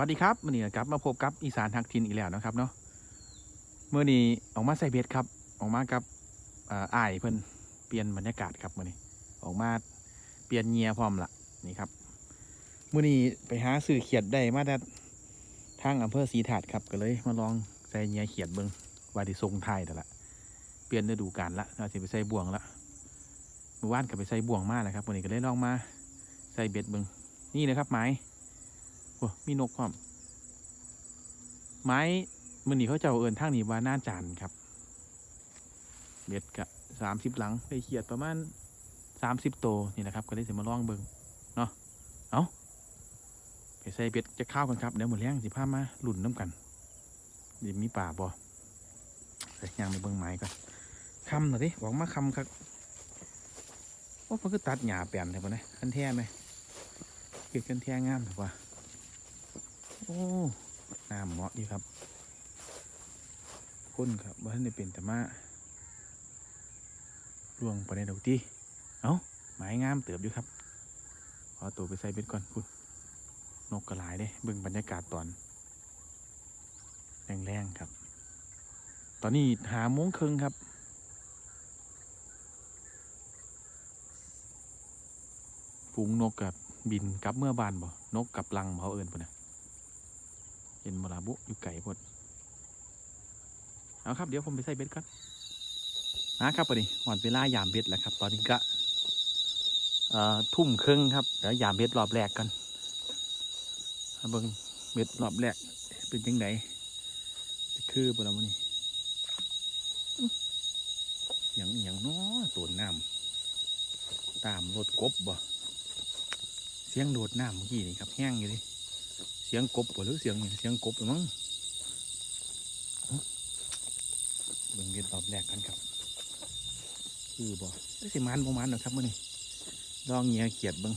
วัสดีครับมื่อนี้กลับมาพบกับอีสานทักทินอีกแล้วนะครับเนาะเมื่อนี้ออกมาใส่เบ็ดครับออกมากับอ่าอ้ายเพิ่นเปลี่ยนบรรยากาศครับมื่อนี้ออกมาเปลี่ยนเงียพร้อมละนี่ครับมื่อนี้ไปหาสื่อเขียดได้มาแต่ทางอำเภอศรีถาดครับก็เลยมาลองใส่เงียเขียดเบิงว่าที่ทรงไทยแต่ละเปลี่ยนฤดูกาลละเราจะไปใส่บ่วงละเมื่อวานก็ไปใส่บ่วงมาแล้วครับมื่อนี้ก็เลยลองมาใส่เบ็ดเบิงนี่นะครับไม้ โอ้มีนกความ ไม้มือนีเขาเจ้าเอินทางนี้ว่าน่าจานครับ เบ็ดกะสามสิบหลังได้เขียดประมาณสามสิบโตวนี่นะครับ ก็ได้เสมาลองเบิงเนาะเอาไปใส่เบ็ดจะข้าวกันครับเดี๋ยวหมดแรงสิพามาหลุ่นน้ำกันเดี๋ยวมีป่าบ่ใส่ยางไปเบิงไม้ก่อนคำหน่อยดิบอกมาคำครับโอ้มันก็ตัดหญ้าแปลนเลยปะเนี่ยคันแท้ไหมเกิดกันแท้งามถือว่า โอ้น้ำเหมาะดีครับคนครับว่าท่านได้เป็นแต่มาล่วงไปในดอกที่เอาไม้งามเติบอยู่ครับขอตัวไปใส่เบ็ดก่อนพุ่นนกกระหลายเด้เบิ่งบรรยากาศตอนแรงๆครับ ตอนนี้หาโมงครึ่งครับฝูงนกกับบินกลับเมื่อบานบ่นกกับลังเขาเอินปุ่นนะ เห็นมาลาบุอยู่ไก่พดเอาครับเดี๋ยวผมไปใส่เบ็ดก่อนนะครับปะนี่หอนเวลายามเบ็ดแล้วครับ ตอนนี้ก็เอ่อทุ่มครึ่งครับเดี๋ยวยามเบ็ดรอบแรกกันเอาเบิ่งเบ็ดรอบแรกเป็นยังไงคือบ่ละมื้อนี้อื้อหยังหยังน้อตัวน้ำตามรถกบบ่เสียงโดดน้ำเมื่อกี้นี่ครับแห้งอยู่ดิ เสียงกบหรือเสียงหยังเสียงกบหรือมั้งเอ้าเบิ่งเรียนตอบแรกกันครับ คือบ่ได้สิมันบ่มันหรอครับมื้อนี้ลองเงียเกียดเบิ่ง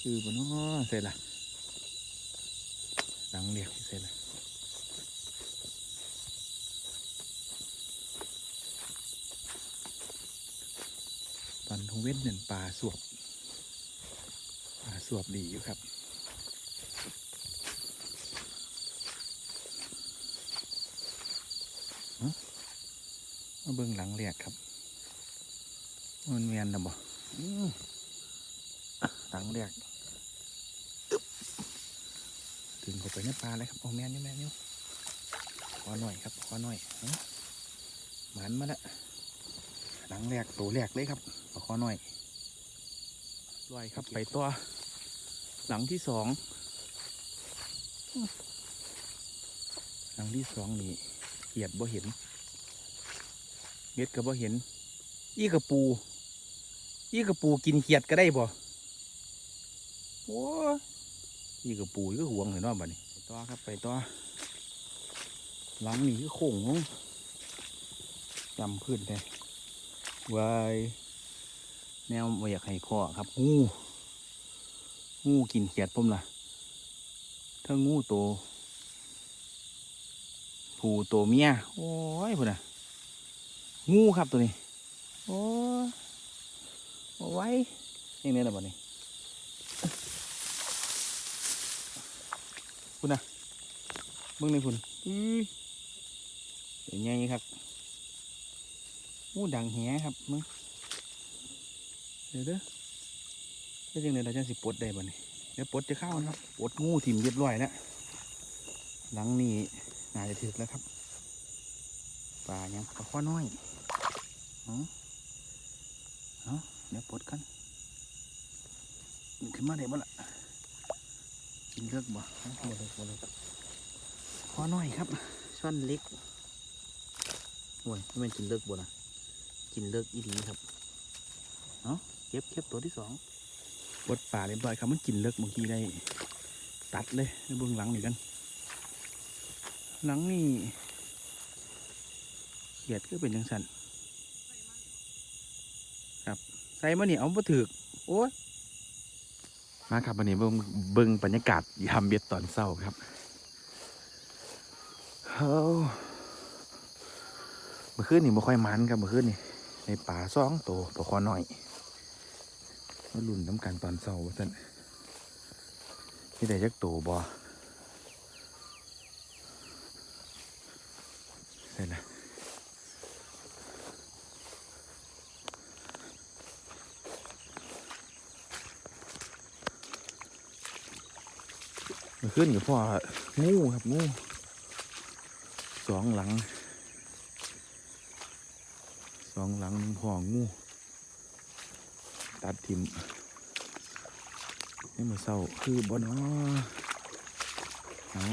คือบ่เนาะเสร็จละหลังเรียกเสร็จละตอนทงเว้นเนินป่าสวบ วบดีอยู่ครับเอามาเบิ่งหลังเรียกครับ มันเวียนนะบ่อื้อหลังเรียกถึงเข้าไปในป่าเลยครับโอ้แมนนี่แมนนี่ขอหน่อยครับขอหน่อยเหมันมาละหลังแรกตัวแรกเลยครับขอหน่อยลอยครับไปตัว หลังที่สองหลังที่สองนี่เกียดบ่เห็น เม็ดก็บ่เห็น อีกระปู อีกระปูกินเขียดก็ได้บ่โอ้ยอีกระปูก็ห่วงเลยเนาะบัดนี้ไปต่อครับไปต่อหลังนี่คือโค้งลงจำพื้นได้ไว้แนวบ่อยากให้ข้อครับงู งูกินเขียดผมล่ะถ้างูโตวผู้โตวเมียโอ้ยพุ่นน่ะงูครับตัวนี้โอ้ยเอาไว้ยังไงล่ะบ่นี้พุ่นน่ะเบิ่งในพุ่นอื้อเป็นไงครับงูดังแหครับมึงเดี๋ยวเด้อ แล้วจังไดเราจังสิปลดได้บ่นี่เดี๋ยวปลดจะเข้านะครับปลดงูถิ่มเรียบร้อยแล้วหลังนี้น่าจะถึกแล้วครับปลายังปลาข้อน้อยเอาเอาเดี๋ยวปลดกันมันขึ้นมาได้บ่ล่ะกินเลิกบ่เอาบ่เลิกบ่เลิกข้อน้อยครับช่อนเล็กโอ้ยไม่นกินเลิกบ่ล่ะกินเลิกอีหลีครับเอาเก็บเก็บตัวที่สอง บดป่าเรียบร้อยครับมันกินเลิกบางทีได้ตัดเลยในเบื้องหลังนี่กัน หลังนี่เขียดก็เป็นจังสันครับใส่มาเนี่ยเอามาถือกโอ้ยมาครับวันนี้เบิ่งเบิ่งบรรยากาศยามเบ็ดตอนเศร้าครับเฮ้เมื่อคืนนี่ไม่ค่อยมันครับเมื่อคืนนี่ในป่าสองตัวตัวคอน้อย มาลุ่นน้ำกันตอนเช้าว่าสันนี่ได้จักโตบ่ใส่ละมันขึ้นกับพ่องูครับงูสองหลัง สองหลังหนึ่งพ่องู ตัดทิมนี่มือเศร้าคือบ่เนาะเอา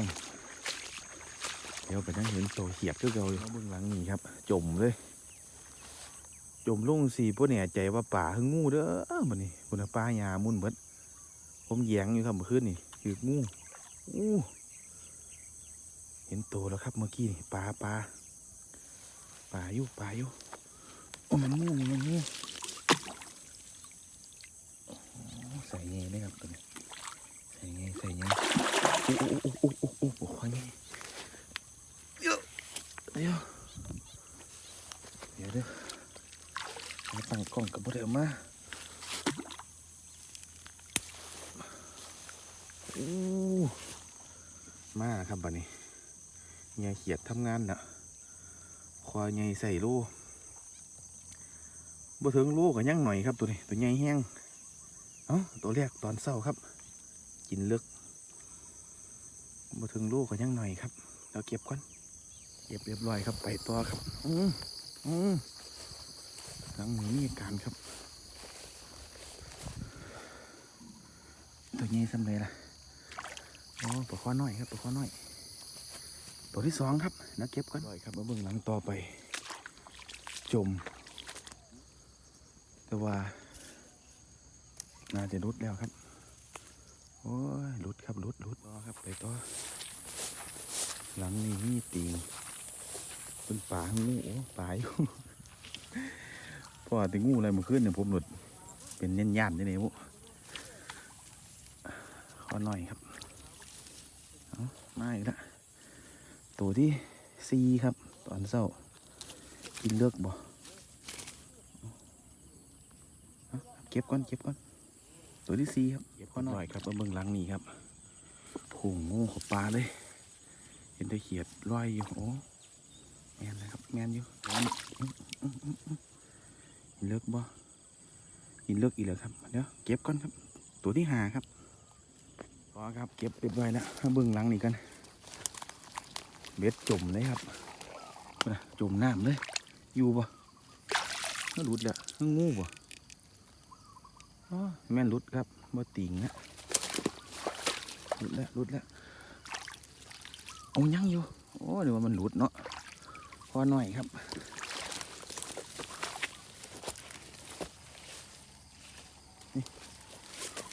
เดี๋ยวไปนั่งเห็นโตเหียบคือเกาอยู่เบื้องหลังนี่ครับ จมเลย จมลงสีพวกเนี่ยใจว่าป่าคืองูเด้อมันนี่บนป่าหญ้ามุ่นเบิดผมแยงอยู่ครับเมื่อคืนนี่คืองูอู้เห็นโตแล้วครับเมื่อกี้นี่ปลาปลาปลาอยู่ปลาอยู่โอ้มันงูมันงู ใส่เงี้ยนะครับตัวนี้ใส่เงี้ยใส่เงี้ยโอ้โอ้โอ้โอ้โอ้โอ้โอ้ยเดี๋ยวเดี๋ยวเดี๋ยวเดี๋ยวมาตั้งกล้องกับบ่เดิมมาโอ้มาครับบัดนี้เงี้ยเขียดทำงานน่ะควายเงี้ยใส่โลบ่ถึงโลก็ยังหน่อยครับตัวนี้ตัวใหญ่แห้ง เอ้าตัวแรกตอนเศร้าครับ กินเลือกมาถึงลูกก็ยังหน่อยครับเราเก็บก่อนเก็บเรียบร้อยครับไปต่อครับ อืมอืมหลังนี้มีอาการครับ ตัวนี้สำเร็จละโอ้ตัวข้อน้อยครับตัวข้อน้อย ตัวที่สองครับนะเก็บก่อนร้อยครับมาเบื้องหลังต่อไป จม แต่ว่า น่าจะรุดแล้วครับ โอ้ยรุดครับรุดรุดต่อครับไปต่อหลังนี้มีตีงเป็นป่างูโอ้ป่าอยู่เพราะว่าตีงูอะไรมาขึ้นเนี่ยผมหลุดเป็นเน้นย่านนี่เนี่ยข้อหน่อยครับเอามาอีกแล้วตัวที่สี่ครับ ตอนเศร้ากินเลือกบ่เอาเก็บก่อนเก็บก่อน ตัวที่สี่ครับเก็บข้อหน่อยครับมาเบิ่งหลังนี่ครับผงงูขอบปลาเลย เห็นแตะเขียดลอยอยู่โอ้แมนนะครับแมนอยู่อื้ออื้ออื้ออื้อหินเลิกบ่หินเลิกอีกแล้วครับเดี๋ยวเก็บก่อนครับ ตัวที่หาครับพอครับเก็บเรียบร้อยแล้วมาเบิ่งหลังนี่กันเบ็ดจมเลยครับน่ะจมน้ำเลยอยู่บ่ก็หลุดแล้วงูบ่อ๋อ แม่นรุดครับบ่ติงนะรุดแล้วรุดแล้วเอายังอยู่ โอ้เดี๋ยวมันรุดเนาะพอหน่อยครับ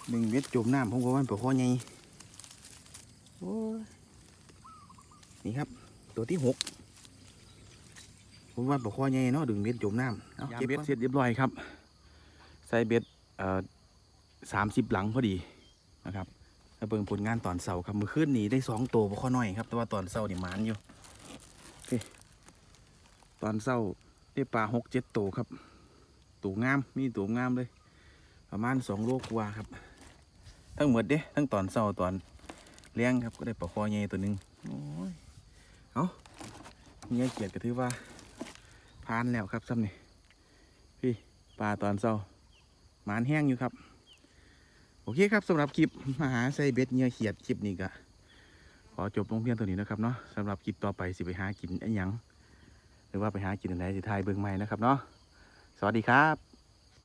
หนึ่งเม็ดจมน้ำผมก็ว่าเป็นข้อใหญ่โอ้ยนี่ครับ ตัวที่หกผมว่าเป็นข้อใหญ่เนาะดึงเม็ดจมน้ำเก็บเบ็ดเสร็จเรียบร้อยครับ ใส่เบ็ด สามสิบหลังพอดีนะครับแล้วเบิ่งผลงานตอนเสาร์ครับมื่อคืนนี้ได้สองตัวบ่ข้อน้อยครับ แต่ว่าตอนเสาร์นี่หมานอยู่ตอนเสาร์ได้ปลาหกเจ็ดตัวครับตัวงามมีตัวงามเลย ประมาณสองโลกว่าครับ ทั้งหมดเด้ทั้งตอนเสาร์ตอนเลี้ยงครับก็ได้ปลาคอใหญ่ตัวหนึ่งโอ้ยเอาเงี้ยเกียดก็ถือว่าพานแล้วครับซ้ำนี่พี่ปลาตอนเสาร์ หมานแห้งอยู่ครับ โอเคครับสำหรับคลิปมหาไซเบ็ดเหงื่อเขียดคลิปนี้ก็ขอจบลงเพียงตัวนี้นะครับเนาะสำหรับคลิปต่อไปสิไปหากินอันหยัง หรือว่าไปหากินอะไหนสิทายเบื้องใหม่นะครับเนาะสวัสดีครับ